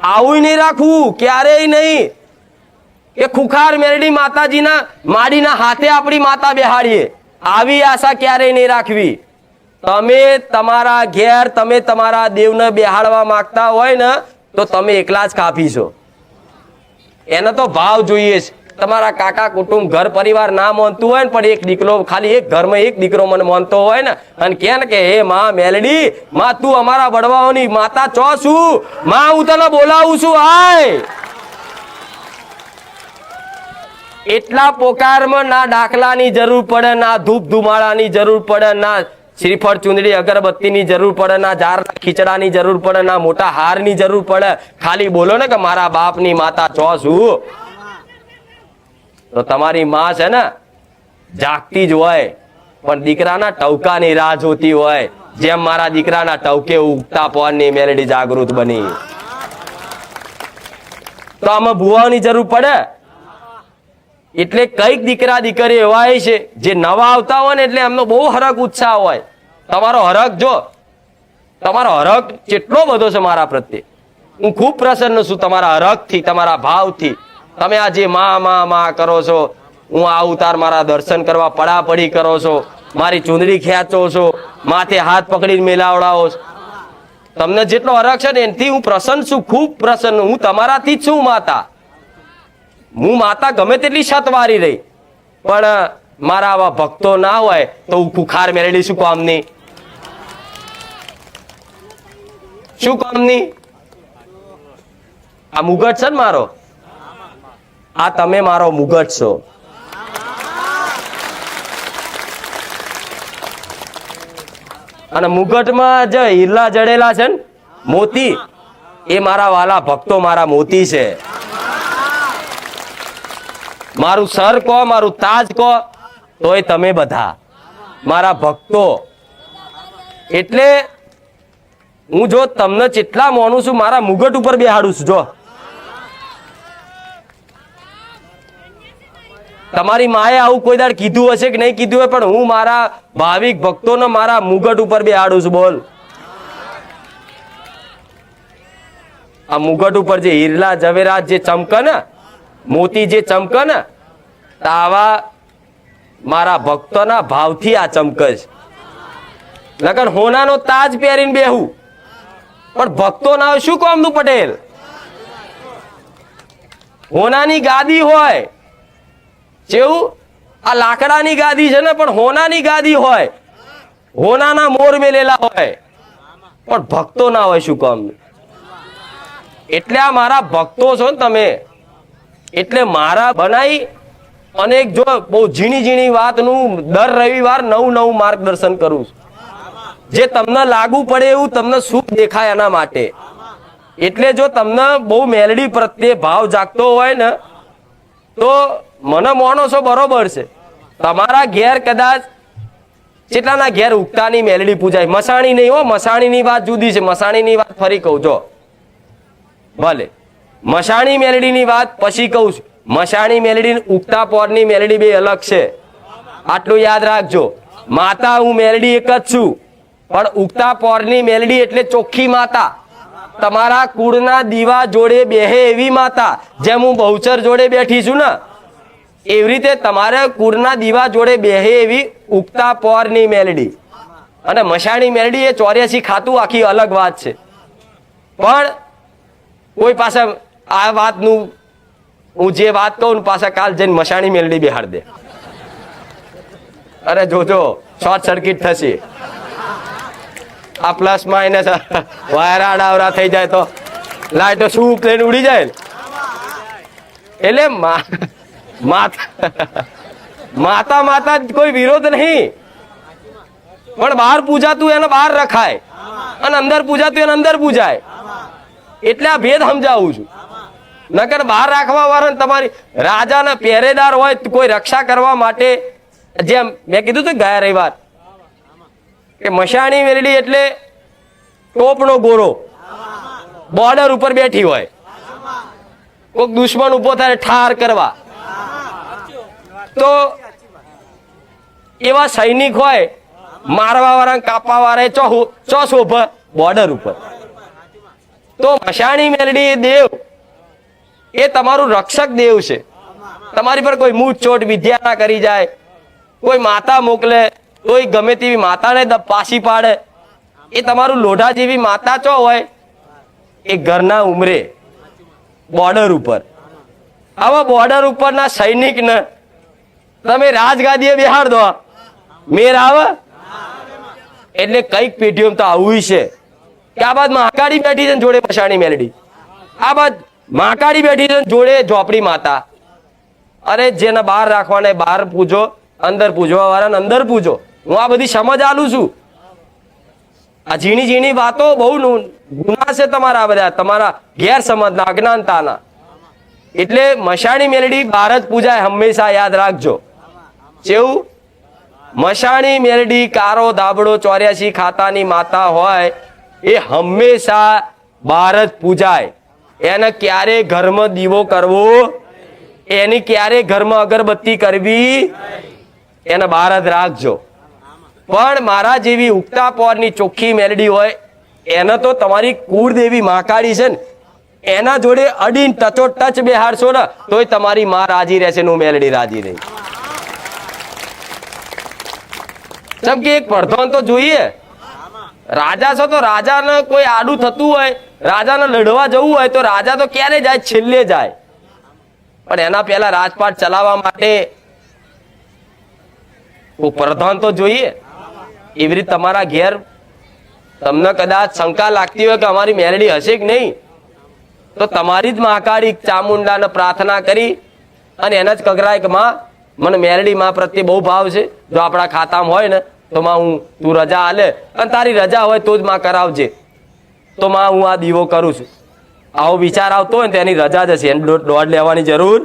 આવું નહીં રાખવું, ક્યારેય નહીં. કે ખુખાર મેરડી માતાજીના, માડીના હાથે આપણી માતા બેહાડીએ. આવી આશા ક્યારેય નહીં રાખવી. તમે તમારા ઘેર, તમે તમારા દેવને બેહાડવા માંગતા હોય ને, તો તમે એકલા જ કાપી છો. એને તો ભાવ જોઈએ છે. તમારા કાકા, કુટુંબ, ઘર, પરિવાર ના માનતું હોય ને, પણ એક દીકરો ખાલી એક ઘરમાં એક દીકરો મને માનતો હોય ને, અને કે ને કે, હે માં મેલડી, માં, તું અમારા વડવાઓની માતા ચો છું? માં, હું તને બોલાવું છું, આય. એટલા પોકારમાં ના દાખલાની જરૂર પડે, ના ધૂપ ધુમાડાની જરૂર પડે, ના શ્રીફળ ચુંદડી અગરબત્તીની જરૂર પડે, ના ઝાર ખીચડાની જરૂર પડે, ના મોટા હારની જરૂર પડે. ખાલી બોલો ને કે, મારા બાપની માતા ચો છું? તો તમારી માં છે ને, જાગતી જ હોય, પણ દીકરાના ટવકાની રાહ જોતી હોય. જેમ મારા દીકરાના ટવકે ઉગતા પવનની મેલેડી જાગૃત બની. તો આમાં ભુવાની જરૂર પડે. એટલે કંઈક દીકરા દીકરી એવા છે, જે નવા આવતા હોય ને એટલે એમનો બહુ હરક ઉત્સાહ હોય. તમારો હરક જો, તમારો હરક કેટલો બધો છે મારા પ્રત્યે. હું ખૂબ પ્રસન્ન છું તમારા હરકથી તમારા ભાવથી. તમે આ જે મા મા મા કરો છો. હું આ ઉતાર મારા દર્શન કરવા પડાપડી કરો છો. મારી ચૂંદડી ખેંચો છો. માથે હાથ પકડીને મેલાવડાવો તમને જેટલો હરક છે એનાથી હું પ્રસન્ન છું, ખૂબ પ્રસન્ન હું. તમારાથી જ છું માતા. હું માતા ગમે તેટલી સતવારી રહી. પણ મારા આવા ભક્તો ના હોય તો હું ખુખાર મેળવી શું કામની? શું કામની? આ મુગટ છે ને મારો? આ તમે મારો મુગટ છો. અને મુગટમાં જે હીરલા જડેલા છે ને, મોતી, એ મારા વાલા ભક્તો મારા મોતી છે. મારું સર કહો, મારું તાજ કહો, તોય તમે બધા, મારા ભક્તો. એટલે હું જો તમને જેટલા મોનું છું, મારા મુગટ ઉપર બેહાડું છું, જો. તમારી માએ આવું કોઈ દાડ કીધું હશે કે નહીં કીધું હોય, પણ હું મારા ભાવિક ભક્તોને મારા મુગટ ઉપર બેહાડું છું, બોલ. આ મુગટ ઉપર જે હીરલા જવેરાત જે ચમકે ને મોતી જે ચમકે ને આવા મારા ભક્તોના ભાવથી આ ચમકે છે લગન હોનાનો તાજ પહેરીને બેહું. પણ ભક્તો ના શું કોમનું પટેલ? હોનાની ગાદી હોય. જેવું? આ લાકડાની ગાદી છે ને, પણ હોનાની ગાદી હોય. હોનાના મોર મેલેલા હોય. પણ ભક્તો ના હોય શું કામ? એટલે આ મારા ભક્તો છો ને તમે. એટલે મારા બનાવી અને જો બહુ ઝીણી ઝીણી વાતનું દર રવિવાર નવું નવું માર્ગદર્શન કરું છું. જે તમને લાગુ પડે એવું તમને સુખ દેખાય એના માટે. એટલે જો તમને બહુ મેલડી પ્રત્યે ભાવ જાગતો હોય ને, તો મને માનો છો, બરોબર છે. તમારા ઘેર કદાચ કેટલાના ઘેર ઉગતાની મેલડી પૂજાય? મસાણી નહીં હો, મસાણીની વાત જુદી છે. મસાણીની વાત ફરી કહું, જો. ભલે. મસાણી મેલડીની વાત પછી કહું છું. મસાણી મેલડી ઉગતા પોરની મેલડી બે અલગ છે. આટલું યાદ રાખજો. માતા, હું મેલડી એક જ છું. પણ ઉગતા પોરની મેલડી એટલે ચોખ્ખી માતા. તમારા કુળના દીવા જોડે બેહે એવી માતા. જેમ હું બહુચર જોડે બેઠી છું ને એવી રીતે તમારે કુરના દીવા જોડે બેહે એવી ઉગતા પોરની મેલડી. અને મસાણી મેલડી એ ચોર્યાસી ખાતું આખી અલગ વાત છે. પણ કોઈ પાસે આ વાતનું, હું જે વાત કહું પાછા કાલ જઈને મસાણી મેલડી બિહાડ દે. અરે જોજો, શોર્ટ સર્કિટ થશે. આ પ્લસ માઇનસ વાયરા આડાવરા થઈ જાય તો. લાઈટો શું પ્લેન ઉડી જાય એટલે મા- માતા માતા કોઈ વિરોધ નહીં. પણ બહાર પૂજાતું એને બહાર રખાય. અને અંદર પૂજાતું એને અંદર પૂજાય. એટલે આ ભેદ સમજાવું છું. નકર બહાર રાખવા વાળા તમારી રાજાના પહેરેદાર હોય તો કોઈ રક્ષા કરવા માટે જેમ મેં કીધું હતું ગયા રવિવાર, કે મશાણી વેરડી એટલે ટોપનો ગોરો. બોર્ડર ઉપર બેઠી હોય. કોઈક દુશ્મન ઊભો થાય ઠાર કરવા. તો એવા સૈનિક હોય, મારવા વાળા, કાપવા વાળા ચો ચો શોભ બોર્ડર ઉપર. તો મશાણી મેલડી દેવ, એ તમારું રક્ષક દેવ છે. તમારી પર કોઈ મૂઠ ચોટ વિદ્યા કરી જાય, કોઈ માતા મોકલે, કોઈ ગમે તેવી માતાને પાછી પાડે, એ તમારું લોઢા જેવી માતા ચો હોય, એ ઘરના ઉમરે, બોર્ડર ઉપર. આવા બોર્ડર ઉપરના સૈનિકને તમે રાજગાદીએ બિહાર દો. મેર આવે? એટલે કંઈક પેઢીઓમાં તો આવું છે. કે આ બાદ માકાડી બેઠી છે જોડે પછાણી મેલડી. આ બાદ માકાડી બેઠી છે જોડે ઝોપડી માતા. અરે જેને બહાર રાખવાને બહાર પૂજો, અંદર પૂજવા વાળાને અંદર પૂજો. હું આ બધી સમજ આલું છું. આ ઝીણી ઝીણી વાતો બહુ ગુના છે તમારા બધા, તમારા ગેરસમજના, અજ્ઞાનતાના. એટલે મશાણી મેલડી, બહાર જ પૂજાય, હંમેશા યાદ રાખજો. જેવું મશાણી મેલડી કારો, દાબડો, ચોર્યાસી ખાતાની માતા હોય, એ હંમેશા બહાર જ પૂજાય. એને ક્યારે ઘરમાં દીવો કરવો? એની ક્યારે ઘરમાં અગરબત્તી કરવી? એને બહાર જ રાખજો. પણ મારા જેવી ઉગતા પોરની ચોખ્ખી મેલડી હોય, એને તો તમારી કુળદેવી માકાળી છે ને. એના જોડે અડીન ટચો ટચ બેહાડશો ને, તોય તમારી માં રાજી રહેશે ને મેલડી રાજી રહી જેમ કે એક પ્રધાન તો જોઈએ. રાજા છો તો રાજાને કોઈ આડું થતું હોય, રાજાને લડવા જવું હોય તો રાજા તો ક્યારે જાય? છેલ્લે જાય. પણ એના પહેલા રાજપાટ ચલાવવા માટે કોઈ પ્રધાન તો જોઈએ. એવી રીતે તમારા ઘેર તમને કદાચ શંકા લાગતી હોય કે અમારી મેરડી હશે કે નહીં? તો તમારી જ મહાકાળી ચામુંડાને પ્રાર્થના કરી અને એને જ કગરાય કે માં મને મેરડી માં પ્રત્યે બહુ ભાવ છે. જો આપણા ખાતામાં હોય ને તો માં હું, તું રજા આલે અને તારી રજા હોય તો જ માં કરાવજે. તો માં હું આ દીવો કરું છું. આવો વિચાર આવતો હોય ને તો એની રજા જશે. એને દોડ લેવાની જરૂર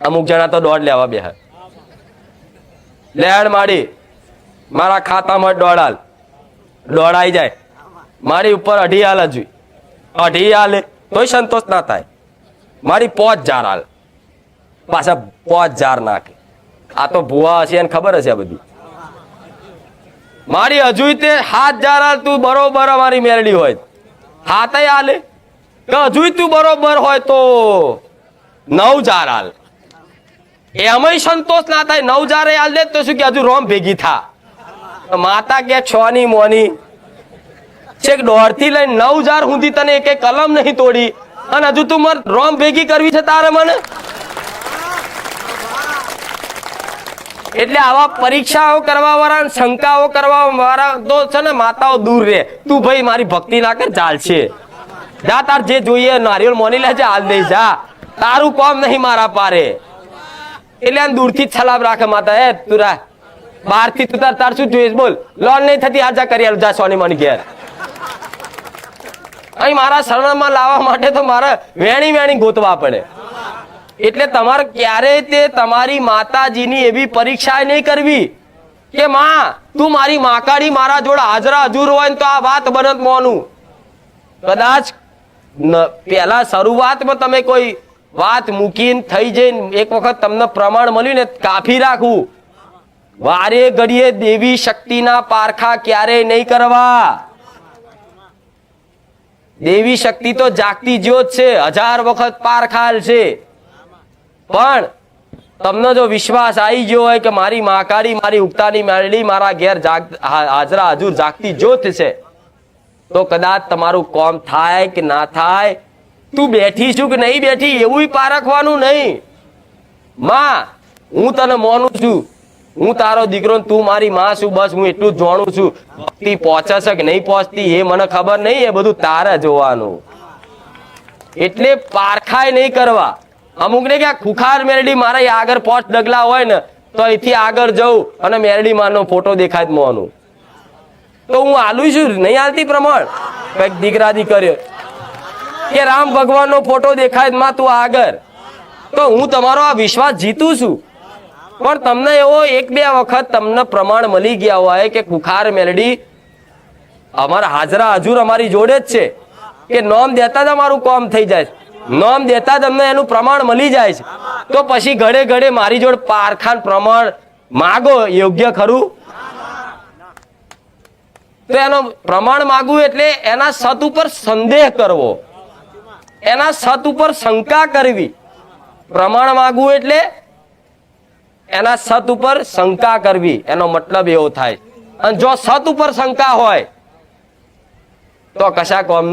અમુક જણા તો દોઢ લેવા બે લેણ માડી, મારા ખાતામાં દોડાલ. દોડાઈ જાય. મારી ઉપર અઢી હાલ હજુ અઢી હાલે તોય સંતોષ ના થાય. મારી પોચ જાર હાલ. પાછા પોચ જાર નાખે. આ તો ભુવા હશે એને ખબર હશે બધી. મારી હજુ તે હાથ જાર, તું બરોબર અમારી મેરડી હોય. હાથે હાલે કે હજુ તું બરોબર હોય તો નવ જાર હાલ એમાંય સંતોષ ના થાય, નવ જારે હાલ દે, તો શું કે હજુ રોમ ભેગી થા. માતા કે છ ની મોની. છેક દોઢથી લઈને નવ જાર સુધી તને એક કલમ નહીં તોડી. અને હજુ તું મારે, રોમ ભેગી કરવી છે તારે મને? એટલે આવા પરીક્ષાઓ કરવા વાળા શંકાઓ કરવા વાળા તો છે ને માતાઓ દૂર રહે. તું ભાઈ મારી ભક્તિ ના કર ચાલશે જા તાર જે જોઈએ નારિયેળ મોની લેજે હાલ દઈ જા. તારું કોમ નહીં મારા પારે. એટલે આમ દૂરથી જ છલાબ રાખે માતા એ તું રા. બહારથી તું તાર તાર શું જોઈશ? બોલ. લોન નહીં થતી આજા કરી આલું, જા સોની મની ઘેર. અહીં મારા શરણમાં લાવવા માટે તો મારે વેણી વેણી ગોતવા પડે. એટલે તમારે ક્યારેય તે તમારી માતાજીની એવી પરીક્ષા નહીં કરવી? કે માં, તું મારી માકાડી મારા જોડે હાજરા હજુર હોય તો આ વાત બનત મોનું. કદાચ પહેલા શરૂઆતમાં તમે કોઈ વાત મૂકીને થઈ જઈને એક વખત તમને પ્રમાણ મળ્યું ને કાફી રાખવું. વારે ઘડીએ દેવી શક્તિના પારખા ક્યારેય નહીં કરવા. દેવી શક્તિ તો જાગતી જ્યોત છે, હજાર વખત પારખાલ છે. પણ તમને જો વિશ્વાસ આવી ગયો હોય કે મારી માકારી મારી ઉગતાની મેળડી, મારા ઘેર હાજરા હજુર જાગતી જોત છે તો કદાચ તમારું કોમ થાય કે ના થાય? તું બેઠી છું કે નહીં બેઠી? એવું પારખવાનું નહીં. માં, હું તને મોનું છું. હું તારો દીકરો તું મારી માં છું. બસ હું એટલું જ જાણું છું. ભક્તિ પહોંચે છે કે નહીં પહોંચતી એ મને ખબર નહીં. એ બધું તારે જોવાનું. એટલે પારખાય નહીં કરવા. અમુક ને ક્યાં ખુખાર મેરડી મારા આગળ પોચ ડગલા હોય ને, તો અહીંથી આગળ જવું અને મેરડી માનો ફોટો દેખાય મોનું. તો હું આલું છું, નહીં આલતી પ્રમાણ? કંઈક દીકરા દીકરીઓ કે રામ ભગવાનનો ફોટો દેખાયમાં તું આગળ. તો હું તમારો આ વિશ્વાસ જીતું છું. પણ તમને એવો એક બે વખત તમને પ્રમાણ મળી ગયા હોય કે ખુખાર મેલડી અમારા હાજરા હજુર અમારી જોડે જ છે. કે નોમ દેતા જ અમારું કોમ થઈ જાય. નોમ દેતા તમને એનું પ્રમાણ મળી જાય છે. તો પછી ઘડે ઘડે મારી જોડે પારખાન પ્રમાણ માગો, યોગ્ય ખરું? તો એનો પ્રમાણ માગવું એટલે એના સત ઉપર સંદેહ કરવો. એના સત ઉપર શંકા કરવી. પ્રમાણ માગવું એટલે એના સત ઉપર શંકા કરવી. એનો મતલબ એવો થાય. અને જો સત ઉપર શંકા હોય, તો કશા કોમ